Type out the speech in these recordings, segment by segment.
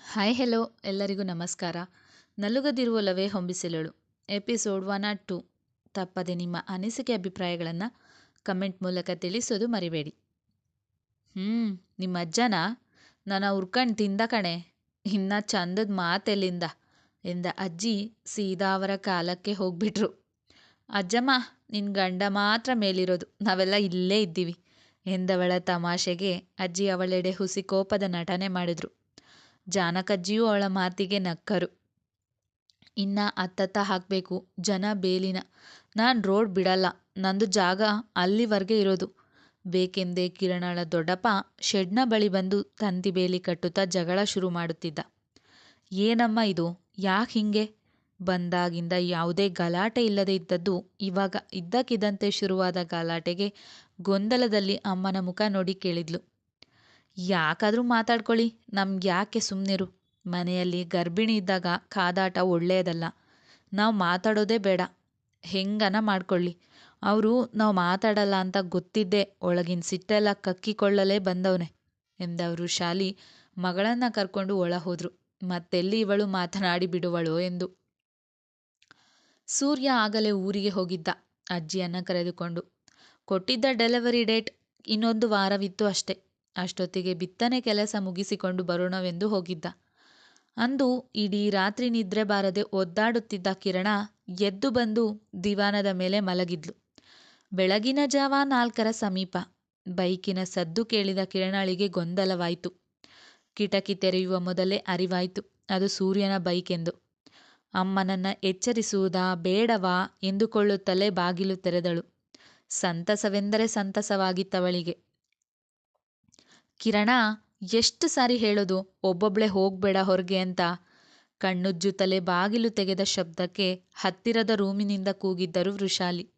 Hi hello ಎಲ್ಲರಿಗೂ ನಮಸ್ಕಾರ. ನಲುಗದಿರುವಲ್ಲವೇ ಹೊಂಬಿಸಿಲಳು. ಎಪಿಸೋಡ್ ಒನ್ ಆಟ್ ಟು ತಪ್ಪದೆ ನಿಮ್ಮ ಅನಿಸಿಕೆ ಅಭಿಪ್ರಾಯಗಳನ್ನು ಕಮೆಂಟ್ ಮೂಲಕ ತಿಳಿಸೋದು ಮರಿಬೇಡಿ. ಹ್ಞೂ ನಿಮ್ಮ ಅಜ್ಜನ? ನಾನು ಉರ್ಕಂಡು ತಿಂದ ಕಣೆ. ಇನ್ನ ಚಂದದ ಮಾತೆಲ್ಲಿಂದ ಎಂದ ಅಜ್ಜಿ ಸೀದಾ ಅವರ ಕಾಲಕ್ಕೆ ಹೋಗ್ಬಿಟ್ರು. ಅಜ್ಜಮ್ಮ ನಿನ್ನ ಗಂಡ ಮಾತ್ರ ಮೇಲಿರೋದು. ನಾವೆಲ್ಲ ಇಲ್ಲೇ ಇದ್ದೀವಿ. ಎಂದವಳ ತಮಾಷೆಗೆ ಅಜ್ಜಿ ಅವಳೆಡೆ ಹುಸಿ ಕೋಪದ ನಟನೆ ಮಾಡಿದ್ರು. ಜಾನಕಜ್ಜಿಯೂ ಅವಳ ಮಾತಿಗೆ ನಕ್ಕರು. ಇನ್ನ ಅತ್ತತ್ತ ಹಾಕಬೇಕು, ಜನ ಬೇಲಿನ. ನಾನು ರೋಡ್ ಬಿಡಲ್ಲ, ನಂದು ಜಾಗ ಅಲ್ಲಿವರೆಗೆ ಇರೋದು. ಬೇಕೆಂದೇ ಕಿರಣಳ ದೊಡ್ಡಪ್ಪ ಶೆಡ್ನ ಬಳಿ ಬಂದು ತಂತಿ ಬೇಲಿ ಕಟ್ಟುತ್ತಾ ಜಗಳ ಶುರು ಮಾಡುತ್ತಿದ್ದ. ಏನಮ್ಮ ಇದು, ಯಾಕೆ ಹಿಂಗೆ? ಬಂದಾಗಿಂದ ಯಾವುದೇ ಗಲಾಟೆ ಇಲ್ಲದೆ ಇದ್ದದ್ದು ಇವಾಗ ಇದ್ದಕ್ಕಿದ್ದಂತೆ ಶುರುವಾದ ಗಲಾಟೆಗೆ ಗೊಂದಲದಲ್ಲಿ ಅಮ್ಮನ ಮುಖ ನೋಡಿ ಕೇಳಿದ್ಲು. ಯಾಕಾದರೂ ಮಾತಾಡ್ಕೊಳ್ಳಿ. ನಮ್ಗೆ ಯಾಕೆ ಸುಮ್ಮನಿರು ಮನೆಯಲ್ಲಿ ಗರ್ಭಿಣಿ ಇದ್ದಾಗ ಕಾದಾಟ ಒಳ್ಳೆಯದಲ್ಲ. ನಾವು ಮಾತಾಡೋದೇ ಬೇಡ. ಹೆಂಗನ ಮಾಡ್ಕೊಳ್ಳಿ. ಅವರು ನಾವು ಮಾತಾಡಲ್ಲ ಅಂತ ಗೊತ್ತಿದ್ದೇ ಒಳಗಿನ ಸಿಟ್ಟೆಲ್ಲ ಕಕ್ಕಿಕೊಳ್ಳಲೇ ಬಂದವನೆ ಎಂದವರು ಶಾಲಿ ಮಗಳನ್ನ ಕರ್ಕೊಂಡು ಒಳ ಹೋದ್ರು ಮತ್ತೆಲ್ಲಿ ಇವಳು ಮಾತನಾಡಿ ಬಿಡುವಳೋ ಎಂದು. ಸೂರ್ಯ ಆಗಲೇ ಊರಿಗೆ ಹೋಗಿದ್ದ ಅಜ್ಜಿಯನ್ನ ಕರೆದುಕೊಂಡು. ಕೊಟ್ಟಿದ್ದ ಡೆಲಿವರಿ ಡೇಟ್ ಇನ್ನೊಂದು ವಾರವಿತ್ತು ಅಷ್ಟೆ. ಅಷ್ಟೊತ್ತಿಗೆ ಬಿತ್ತನೆ ಕೆಲಸ ಮುಗಿಸಿಕೊಂಡು ಬರೋಣವೆಂದು ಹೋಗಿದ್ದ. ಅಂದು ಇಡೀ ರಾತ್ರಿ ನಿದ್ರೆ ಬಾರದೆ ಒದ್ದಾಡುತ್ತಿದ್ದ ಕಿರಣ ಎದ್ದು ಬಂದು ದಿವಾನದ ಮೇಲೆ ಮಲಗಿದ್ಲು. ಬೆಳಗಿನ ಜಾವ ನಾಲ್ಕರ ಸಮೀಪ ಬೈಕಿನ ಸದ್ದು ಕೇಳಿದ ಕಿರಣಳಿಗೆ ಗೊಂದಲವಾಯಿತು. ಕಿಟಕಿ ತೆರೆಯುವ ಮೊದಲೇ ಅರಿವಾಯಿತು, ಅದು ಸೂರ್ಯನ ಬೈಕ್ ಎಂದು ಅಮ್ಮನನ್ನ ಎಚ್ಚರಿಸುವುದಾ ಬೇಡವಾ ಎಂದುಕೊಳ್ಳುತ್ತಲೇ ಬಾಗಿಲು ತೆರೆದಳು. ಸಂತಸವೆಂದರೆ ಸಂತಸವಾಗಿತ್ತವಳಿಗೆ. ಕಿರಣ, ಎಷ್ಟು ಸಾರಿ ಹೇಳೋದು? ಒಬ್ಬೊಬ್ಳೆ ಹೋಗ್ಬೇಡ ಹೊರಗೆ ಅಂತ. ಕಣ್ಣುಜ್ಜುತ್ತಲೇ ಬಾಗಿಲು ತೆಗೆದ ಶಬ್ದಕ್ಕೆ ಹತ್ತಿರದ ರೂಮಿನಿಂದ ಕೂಗಿದ್ದರು ವೃಷಾಲಿ.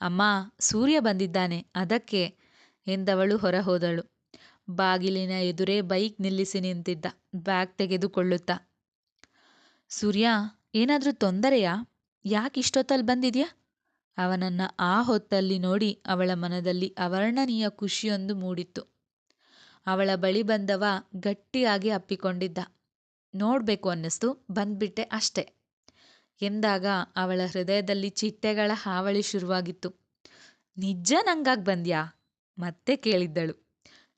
ಅಮ್ಮ, ಸೂರ್ಯ ಬಂದಿದ್ದಾನೆ, ಅದಕ್ಕೆ ಎಂದವಳು ಹೊರಹೋದಳು. ಬಾಗಿಲಿನ ಎದುರೇ ಬೈಕ್ ನಿಲ್ಲಿಸಿ ನಿಂತಿದ್ದ, ಬ್ಯಾಗ್ ತೆಗೆದುಕೊಳ್ಳುತ್ತಾ. ಸೂರ್ಯ, ಏನಾದರೂ ತೊಂದರೆಯಾ? ಯಾಕೆ ಇಷ್ಟೊತ್ತಲ್ಲಿ ಬಂದಿದ್ಯಾ? ಅವನನ್ನ ಆ ಹೊತ್ತಲ್ಲಿ ನೋಡಿ ಅವಳ ಮನದಲ್ಲಿ ಅವರ್ಣನೀಯ ಖುಷಿಯೊಂದು ಮೂಡಿತ್ತು. ಅವಳ ಬಳಿ ಬಂದವ ಗಟ್ಟಿಯಾಗಿ ಅಪ್ಪಿಕೊಂಡಿದ್ದ. ನೋಡಬೇಕು ಅನ್ನಿಸ್ತು, ಬಂದ್ಬಿಟ್ಟೆ ಅಷ್ಟೆ. ಎಂದಾಗ ಅವಳ ಹೃದಯದಲ್ಲಿ ಚಿಟ್ಟೆಗಳ ಹಾವಳಿ ಶುರುವಾಗಿತ್ತು. ನಿಜ ನಂಗಾಗಿ ಬಂದ್ಯಾ? ಮತ್ತೆ ಕೇಳಿದ್ದಳು.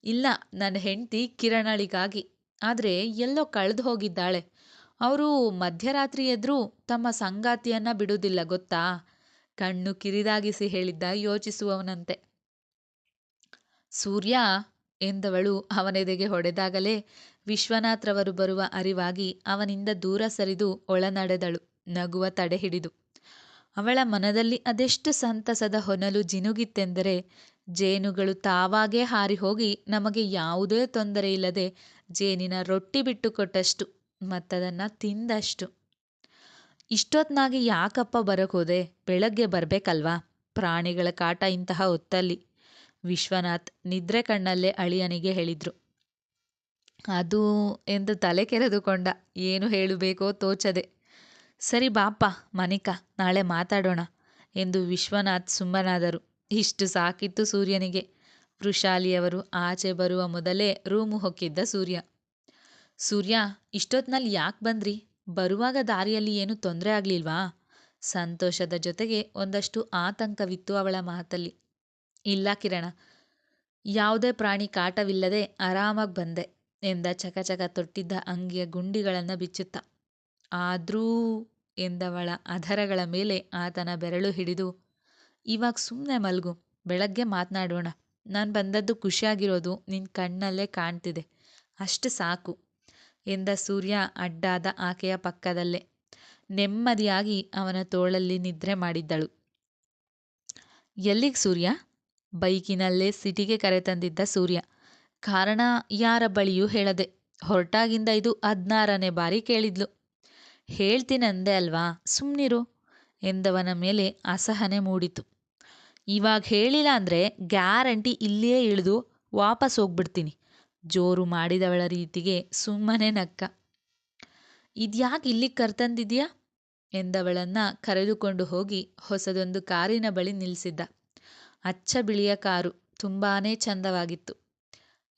ಇಲ್ಲ, ನನ್ನ ಹೆಂಡತಿ ಕಿರಣಳಿಗಾಗಿ. ಆದರೆ ಎಲ್ಲೋ ಕಳೆದು ಹೋಗಿದ್ದಾಳೆ. ಅವರು ಮಧ್ಯರಾತ್ರಿ ಎದ್ರು ತಮ್ಮ ಸಂಗಾತಿಯನ್ನ ಬಿಡುವುದಿಲ್ಲ ಗೊತ್ತಾ? ಕಣ್ಣು ಕಿರಿದಾಗಿಸಿ ಹೇಳಿದ್ದ ಯೋಚಿಸುವವನಂತೆ. ಸೂರ್ಯ ಎಂದವಳು ಅವನೆದೆಗೆ ಹೊಡೆದಾಗಲೇ ವಿಶ್ವನಾಥ್ರವರು ಬರುವ ಅರಿವಾಗಿ ಅವನಿಂದ ದೂರ ಸರಿದು ಒಳನಡೆದಳು, ನಗುವ ತಡೆ ಹಿಡಿದು. ಅವಳ ಮನದಲ್ಲಿ ಅದೆಷ್ಟು ಸಂತಸದ ಹೊನಲು ಜಿನುಗಿತ್ತೆಂದರೆ, ಜೇನುಗಳು ತಾವಾಗೇ ಹಾರಿ ಹೋಗಿ ನಮಗೆ ಯಾವುದೇ ತೊಂದರೆ ಇಲ್ಲದೆ ಜೇನಿನ ರೊಟ್ಟಿ ಬಿಟ್ಟು ಕೊಟ್ಟಷ್ಟು ಮತ್ತದನ್ನು ತಿಂದಷ್ಟು. ಇಷ್ಟೊತ್ನಾಗಿ ಯಾಕಪ್ಪ ಬರಕೋದೆ, ಬೆಳಗ್ಗೆ ಬರಬೇಕಲ್ವಾ? ಪ್ರಾಣಿಗಳ ಕಾಟ ಇಂತಹ ಹೊತ್ತಲ್ಲಿ. ವಿಶ್ವನಾಥ್ ನಿದ್ರೆ ಕಣ್ಣಲ್ಲೇ ಅಳಿಯನಿಗೆ ಹೇಳಿದ್ರು. ಅದು ಎಂದು ತಲೆ ಕೆರೆದುಕೊಂಡ, ಏನು ಹೇಳಬೇಕೋ ತೋಚದೆ. ಸರಿ ಬಾಪ ಮನಿಕ, ನಾಳೆ ಮಾತಾಡೋಣ ಎಂದು ವಿಶ್ವನಾಥ್ ಸುಮ್ಮನಾದರು. ಇಷ್ಟು ಸಾಕಿತ್ತು ಸೂರ್ಯನಿಗೆ. ವೃಷಾಲಿಯವರು ಆಚೆ ಬರುವ ಮೊದಲೇ ರೂಮು ಹೊಕ್ಕಿದ್ದ ಸೂರ್ಯ. ಸೂರ್ಯ, ಇಷ್ಟೊತ್ನಲ್ಲಿ ಯಾಕೆ ಬಂದ್ರಿ? ಬರುವಾಗ ದಾರಿಯಲ್ಲಿ ಏನು ತೊಂದರೆ ಆಗ್ಲಿಲ್ವಾ? ಸಂತೋಷದ ಜೊತೆಗೆ ಒಂದಷ್ಟು ಆತಂಕವಿತ್ತು ಅವಳ ಮಾತಲ್ಲಿ. ಇಲ್ಲ ಕಿರಣ. ಯಾವುದೇ ಪ್ರಾಣಿ ಕಾಟವಿಲ್ಲದೆ ಆರಾಮಾಗಿ ಬಂದೆ ಎಂದ ಚಕಚಕ ತೊಟ್ಟಿದ್ದ ಅಂಗಿಯ ಗುಂಡಿಗಳನ್ನು ಬಿಚ್ಚುತ್ತ. ಆದ್ರೂ ಎಂದವಳ ಅಧರಗಳ ಮೇಲೆ ಆತನ ಬೆರಳು ಹಿಡಿದು, ಇವಾಗ ಸುಮ್ಮನೆ ಮಲ್ಗು, ಬೆಳಗ್ಗೆ ಮಾತನಾಡೋಣ. ನಾನು ಬಂದದ್ದು ಖುಷಿಯಾಗಿರೋದು ನಿನ್ನ ಕಣ್ಣಲ್ಲೇ ಕಾಣ್ತಿದೆ. ಅಷ್ಟು ಸಾಕು, ಎಂದ ಸೂರ್ಯ ಅಡ್ಡಾದ ಆಕೆಯ ಪಕ್ಕದಲ್ಲೇ. ನೆಮ್ಮದಿಯಾಗಿ ಅವನ ತೋಳಲ್ಲಿ ನಿದ್ರೆ ಮಾಡಿದ್ದಳು. ಎಲ್ಲಿಗೆ ಸೂರ್ಯ? ಬೈಕಿನಲ್ಲೇ ಸಿಟಿಗೆ ಕರೆತಂದಿದ್ದ ಸೂರ್ಯ. ಕಾರಣ ಯಾರ ಬಳಿಯೂ ಹೇಳದೆ ಹೊರಟಾಗಿಂದ ಇದು ಹದಿನಾರನೇ ಬಾರಿ ಕೇಳಿದ್ಲು. ಹೇಳ್ತೀನಂದೆ ಅಲ್ವಾ? ಸುಮ್ಮನಿರು ಎಂದವನ ಮೇಲೆ ಅಸಹನೆ ಮೂಡಿತು. ಇವಾಗ ಹೇಳಿಲ್ಲ ಅಂದರೆ ಗ್ಯಾರಂಟಿ ಇಲ್ಲಿಯೇ ಇಳಿದು ವಾಪಸ್ ಹೋಗ್ಬಿಡ್ತೀನಿ. ಜೋರು ಮಾಡಿದವಳ ರೀತಿಗೆ ಸುಮ್ಮನೆ ನಕ್ಕ. ಇದ್ಯಾಕೆ ಇಲ್ಲಿಗೆ ಕರ್ತಂದಿದ್ಯಾ? ಎಂದವಳನ್ನ ಕರೆದುಕೊಂಡು ಹೋಗಿ ಹೊಸದೊಂದು ಕಾರಿನ ಬಳಿ ನಿಲ್ಲಿಸಿದ್ದ ಅಚ್ಚ ಬಿಳಿಯ ಕಾರು. ತುಂಬಾ ಚಂದವಾಗಿತ್ತು.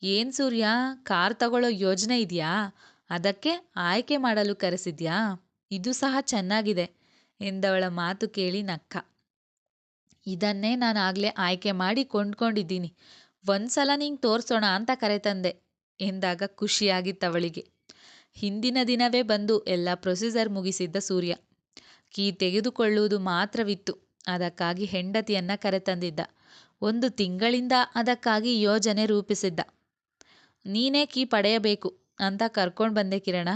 ಏನ್ ಸೂರ್ಯ, ಕಾರ್ ತಗೊಳ್ಳೋ ಯೋಜನೆ ಇದೆಯಾ? ಅದಕ್ಕೆ ಆಯ್ಕೆ ಮಾಡಲು ಕರೆಸಿದ್ಯಾ? ಇದು ಸಹ ಚೆನ್ನಾಗಿದೆ ಎಂದವಳ ಮಾತು ಕೇಳಿ ನಕ್ಕ. ಇದನ್ನೇ ನಾನು ಆಗಲೇ ಆಯ್ಕೆ ಮಾಡಿ ಕೊಂಡ್ಕೊಂಡಿದ್ದೀನಿ. ಒಂದ್ಸಲ ನಿಂಗೆ ತೋರಿಸೋಣ ಅಂತ ಕರೆತಂದೆ ಎಂದಾಗ ಖುಷಿಯಾಗಿತ್ತವಳಿಗೆ ಹಿಂದಿನ ದಿನವೇ ಬಂದು ಎಲ್ಲ ಪ್ರೊಸೀಜರ್ ಮುಗಿಸಿದ್ದ ಸೂರ್ಯ. ಕೀ ತೆಗೆದುಕೊಳ್ಳುವುದು ಮಾತ್ರವಿತ್ತು. ಅದಕ್ಕಾಗಿ ಹೆಂಡತಿಯನ್ನ ಕರೆತಂದಿದ್ದ. ಒಂದು ತಿಂಗಳಿಂದ ಅದಕ್ಕಾಗಿ ಯೋಜನೆ ರೂಪಿಸಿದ್ದ. ನೀನೇ ಕೀ ಪಡೆಯಬೇಕು ಅಂತ ಕರ್ಕೊಂಡು ಬಂದೆ ಕಿರಣ.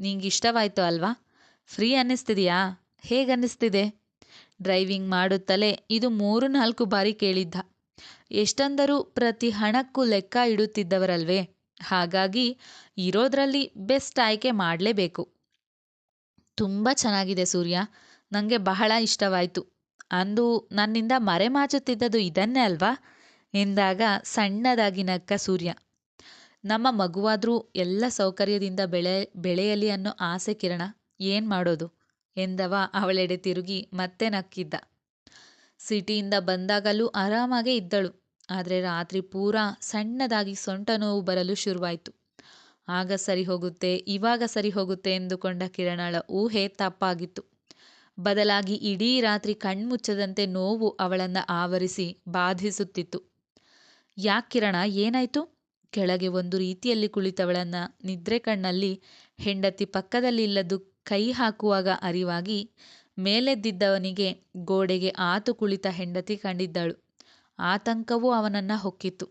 ನಿಂಗೆ ಇಷ್ಟವಾಯ್ತು ಅಲ್ವಾ? ಫ್ರೀ ಅನ್ನಿಸ್ತಿದೆಯಾ? ಹೇಗನ್ನಿಸ್ತಿದೆ ಡ್ರೈವಿಂಗ್ ಮಾಡುತ್ತಲೇ ಇದು ಮೂರು ನಾಲ್ಕು ಬಾರಿ ಕೇಳಿದ್ದ. ಎಷ್ಟಂದರೂ ಪ್ರತಿ ಹಣಕ್ಕೂ ಲೆಕ್ಕ ಇಡುತ್ತಿದ್ದವರಲ್ವೇ? ಹಾಗಾಗಿ ಇರೋದ್ರಲ್ಲಿ ಬೆಸ್ಟ್ ಆಯ್ಕೆ ಮಾಡಲೇಬೇಕು. ತುಂಬ ಚೆನ್ನಾಗಿದೆ ಸೂರ್ಯ. ನನಗೆ ಬಹಳ ಇಷ್ಟವಾಯಿತು. ಅಂದು ನನ್ನಿಂದ ಮರೆಮಾಚುತ್ತಿದ್ದದ್ದು ಇದನ್ನೇ ಅಲ್ವಾ? ಎಂದಾಗ ಸಣ್ಣದಾಗಿ ನಕ್ಕ ಸೂರ್ಯ. ನಮ್ಮ ಮಗುವಾದರೂ ಎಲ್ಲ ಸೌಕರ್ಯದಿಂದ ಬೆಳೆ, ಬೆಳೆಯಲಿ ಅನ್ನೋ ಆಸೆ ಕಿರಣ, ಏನು ಮಾಡೋದು? ಎಂದವ ಅವಳೆಡೆ ತಿರುಗಿ ಮತ್ತೆ ನಕ್ಕಿದ್ದ. ಸಿಟಿಯಿಂದ ಬಂದಾಗಲೂ ಆರಾಮಾಗೇ ಇದ್ದಳು. ಆದರೆ ರಾತ್ರಿ ಪೂರಾ ಸಣ್ಣದಾಗಿ ಸೊಂಟ ನೋವು ಬರಲು ಶುರುವಾಯಿತು. ಆಗ ಸರಿ ಹೋಗುತ್ತೆ, ಇವಾಗ ಸರಿ ಹೋಗುತ್ತೆ ಎಂದುಕೊಂಡ ಕಿರಣಳ ಊಹೆ ತಪ್ಪಾಗಿತ್ತು. ಬದಲಾಗಿ ಇಡೀ ರಾತ್ರಿ ಕಣ್ಮುಚ್ಚದಂತೆ ನೋವು ಅವಳನ್ನು ಆವರಿಸಿ ಬಾಧಿಸುತ್ತಿತ್ತು. ಯಾಕಿರಣ ಕಿರಣ, ಏನಾಯ್ತು? ಕೆಳಗೆ ಒಂದು ರೀತಿಯಲ್ಲಿ ಕುಳಿತವಳನ್ನ ನಿದ್ರೆ ಕಣ್ಣಲ್ಲಿ ಹೆಂಡತಿ ಪಕ್ಕದಲ್ಲಿಲ್ಲದ್ದು ಕೈ ಹಾಕುವಾಗ ಅರಿವಾಗಿ ಮೇಲೆದ್ದಿದ್ದವನಿಗೆ ಗೋಡೆಗೆ ಆತು ಕುಳಿತ ಹೆಂಡತಿ ಕಂಡಿದ್ದಳು. ಆತಂಕವೂ ಅವನನ್ನ ಹೊಕ್ಕಿತ್ತು.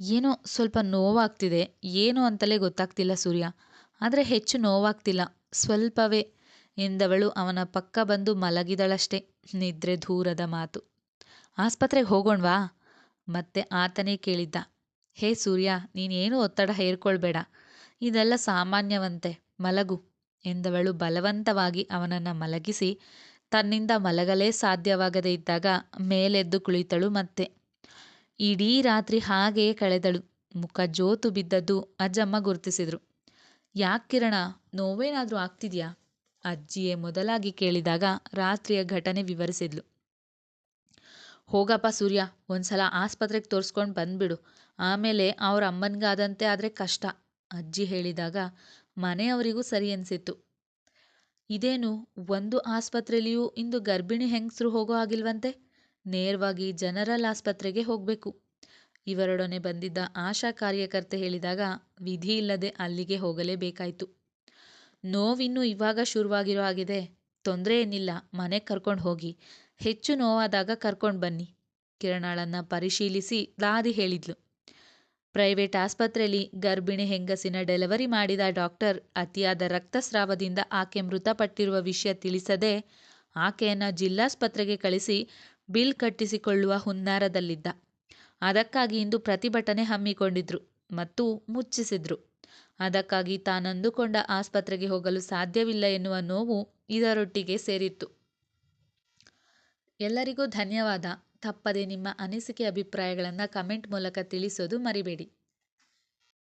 ಏನೋ ಸ್ವಲ್ಪ ನೋವಾಗ್ತಿದೆ, ಏನು ಅಂತಲೇ ಗೊತ್ತಾಗ್ತಿಲ್ಲ ಸೂರ್ಯ. ಆದರೆ ಹೆಚ್ಚು ನೋವಾಗ್ತಿಲ್ಲ. ಸ್ವಲ್ಪವೇ ಎಂದವಳು ಅವನ ಪಕ್ಕ ಬಂದು ಮಲಗಿದಳಷ್ಟೇ, ನಿದ್ರೆ ದೂರದ ಮಾತು. ಆಸ್ಪತ್ರೆಗೆ ಹೋಗೋಣವಾ? ಮತ್ತೆ ಆತನೇ ಕೇಳಿದ್ದ. ಹೇ ಸೂರ್ಯ, ನೀನೇನು ಒತ್ತಡ ಹೇರ್ಕೊಳ್ಬೇಡ. ಇದೆಲ್ಲ ಸಾಮಾನ್ಯವಂತೆ, ಮಲಗು ಎಂದವಳು ಬಲವಂತವಾಗಿ ಅವನನ್ನು ಮಲಗಿಸಿ ತನ್ನಿಂದ ಮಲಗಲೇ ಸಾಧ್ಯವಾಗದೇ ಇದ್ದಾಗ ಮೇಲೆದ್ದು ಕುಳಿತಳು ಮತ್ತೆ. ಇಡೀ ರಾತ್ರಿ ಹಾಗೆಯೇ ಕಳೆದಳು. ಮುಖ ಜೋತು ಬಿದ್ದದ್ದು ಅಜ್ಜಮ್ಮ ಗುರುತಿಸಿದ್ರು. ಯಾಕಿರಣ ಕಿರಣ, ನೋವೇನಾದರೂ ಆಗ್ತಿದ್ಯಾ? ಅಜ್ಜಿಯೇ ಮೊದಲಾಗಿ ಕೇಳಿದಾಗ ರಾತ್ರಿಯ ಘಟನೆ ವಿವರಿಸಿದ್ಲು. ಹೋಗಪ್ಪ ಸೂರ್ಯ, ಒಂದ್ಸಲ ಆಸ್ಪತ್ರೆಗೆ ತೋರಿಸ್ಕೊಂಡು ಬಂದ್ಬಿಡು. ಆಮೇಲೆ ಅವ್ರ ಅಮ್ಮನಿಗಾದಂತೆ ಆದರೆ ಕಷ್ಟ, ಅಜ್ಜಿ ಹೇಳಿದಾಗ ಮನೆಯವರಿಗೂ ಸರಿ ಅನ್ಸಿತ್ತು. ಇದೇನು, ಒಂದು ಆಸ್ಪತ್ರೆಯಲ್ಲಿಯೂ ಇಂದು ಗರ್ಭಿಣಿ ಹೆಂಗಸರು ಹೋಗೋ ಆಗಿಲ್ವಂತೆ ನೇರವಾಗಿ ಜನರಲ್ ಆಸ್ಪತ್ರೆಗೆ ಹೋಗಬೇಕು. ಇವರೊಡನೆ ಬಂದಿದ್ದ ಆಶಾ ಕಾರ್ಯಕರ್ತೆ ಹೇಳಿದಾಗ ವಿಧಿ ಇಲ್ಲದೆ ಅಲ್ಲಿಗೆ ಹೋಗಲೇಬೇಕಾಯಿತು. ನೋವಿನ್ನು ಇವಾಗ ಶುರುವಾಗಿರೋ ಆಗಿದೆ ತೊಂದರೆ ಏನಿಲ್ಲ ಮನೆಗೆ ಕರ್ಕೊಂಡು ಹೋಗಿ. ಹೆಚ್ಚು ನೋವಾದಾಗ ಕರ್ಕೊಂಡು ಬನ್ನಿ. ಕಿರಣಾಳನ್ನ ಪರಿಶೀಲಿಸಿ ದಾದಿ ಹೇಳಿದ್ಲು. ಪ್ರೈವೇಟ್ ಆಸ್ಪತ್ರೆಯಲ್ಲಿ ಗರ್ಭಿಣಿ ಹೆಂಗಸಿನ ಡೆಲಿವರಿ ಮಾಡಿದ ಡಾಕ್ಟರ್ ಅತಿಯಾದ ರಕ್ತಸ್ರಾವದಿಂದ ಆಕೆ ಮೃತಪಟ್ಟಿರುವ ವಿಷಯ ತಿಳಿಸದೆ ಆಕೆಯನ್ನು ಜಿಲ್ಲಾಸ್ಪತ್ರೆಗೆ ಕಳಿಸಿ ಬಿಲ್ ಕಟ್ಟಿಸಿಕೊಳ್ಳುವ ಹುನ್ನಾರದಲ್ಲಿದ್ದ. ಅದಕ್ಕಾಗಿ ಇಂದು ಪ್ರತಿಭಟನೆ ಹಮ್ಮಿಕೊಂಡಿದ್ರು ಮತ್ತು ಮುಚ್ಚಿಸಿದ್ರು. ಅದಕ್ಕಾಗಿ ತಾನಂದುಕೊಂಡ ಆಸ್ಪತ್ರೆಗೆ ಹೋಗಲು ಸಾಧ್ಯವಿಲ್ಲ ಎನ್ನುವ ನೋವು ಇದರೊಟ್ಟಿಗೆ ಸೇರಿತ್ತು. ಎಲ್ಲರಿಗೂ ಧನ್ಯವಾದ. ತಪ್ಪದೆ ನಿಮ್ಮ ಅನಿಸಿಕೆ ಅಭಿಪ್ರಾಯಗಳನ್ನು ಕಮೆಂಟ್ ಮೂಲಕ ತಿಳಿಸೋದು ಮರಿಬೇಡಿ.